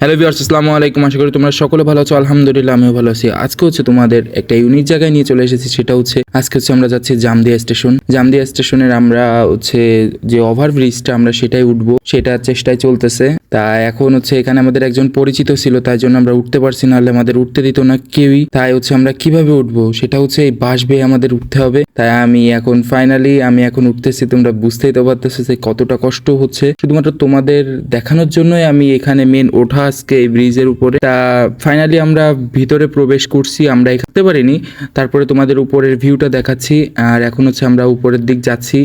Hello viewers, আসসালামু আলাইকুম। আশা করি তোমরা সকলে ভালো আছো। আলহামদুলিল্লাহ, আমিও ভালো আছি। আজকে হচ্ছে তোমাদের একটা ইউনিক জায়গায় নিয়ে চলে এসেছি। সেটা হচ্ছে, আজকে হচ্ছে আমরা যাচ্ছি জামদিয়া স্টেশন। জামদিয়া স্টেশনের আমরা হচ্ছে যে ওভার ব্রিজটা আমরা সেটাই উঠবো, সেটা চেষ্টায় চলতেছে। তা এখন হচ্ছে এখানে আমাদের একজন পরিচিত ছিল, তাই জন্য আমরা উঠতে পারছি না। হলে আমাদের উঠতে দিত না কেউই। তাই হচ্ছে আমরা কীভাবে উঠবো? সেটা হচ্ছে এই বাস বেয়ে আমাদের উঠতে হবে। তাই আমি এখন ফাইনালি আমি এখন উঠতেছি। তোমরা বুঝতেই তো পারতেছো যে কতটা কষ্ট হচ্ছে। শুধুমাত্র তোমাদের দেখানোর জন্যই আমি এখানে মেন ওঠা আজকে এই ব্রিজের উপরে। তা ফাইনালি আমরা ভিতরে প্রবেশ করছি, আমরা এখানে পারিনি। তারপরে তোমাদের উপরের ভিউটা দেখাচ্ছি, আর এখন হচ্ছে আমরা উপরের দিক যাচ্ছি।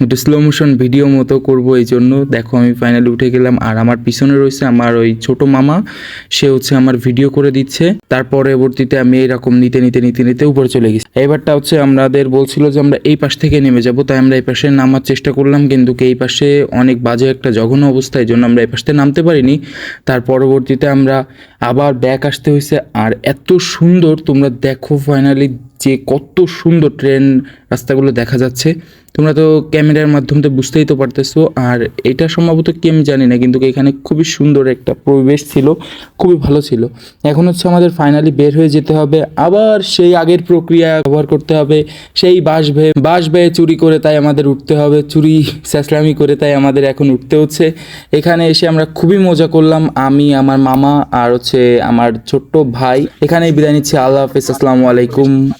একটু স্লো মোশন ভিডিও মতো করব এই জন্য। দেখো, আমি ফাইনালি উঠে গেলাম। আর আমার পিছনে রয়েছে আমার ওই ছোট মামা। সে হচ্ছে আমার ভিডিও করে দিচ্ছে। তার পরবর্তীতে আমি এরকম নিতে নিতে নিতে নিতে উপরে চলে গেছি। এবারটা হচ্ছে আমাদের বলছিল যে আমরা এই পাশ থেকে নেমে যাব। তাই আমরা এই পাশে নামার চেষ্টা করলাম। কিন্তু এই পাশে অনেক বাজে একটা জঘন্য অবস্থা। এই জন্য আমরা এই পাশে নামতে পারিনি। তার পরবর্তীতে আমরা আবার ব্যাক আসতে হয়েছে। আর এত সুন্দর তোমরা দেখো ফাইনালি যে কত সুন্দর ট্রেন রাস্তাগুলো দেখা যাচ্ছে। তোমরা তো ক্যামেরার মাধ্যমে তো বুঝতেই তো পারতেছো। আর এটা সম্ভবত কি আমি জানি না, কিন্তু এখানে খুবই সুন্দর একটা পরিবেশ ছিল, খুবই ভালো ছিল। এখন হচ্ছে আমাদের ফাইনালি বের হয়ে যেতে হবে। আবার সেই আগের প্রক্রিয়া ব্যবহার করতে হবে। সেই বাস ভেয়ে বাস ভেয়ে চুরি করে তাই আমাদের উঠতে হবে। চুরি স্যাসলামি করে তাই আমাদের এখন উঠতে হচ্ছে। এখানে এসে আমরা খুবই মজা করলাম। আমি, আমার মামা আর হচ্ছে আমার ছোট্ট ভাই। এখানেই বিদায় নিচ্ছি। আল্লাহ হাফিজ। আসসালামু আলাইকুম।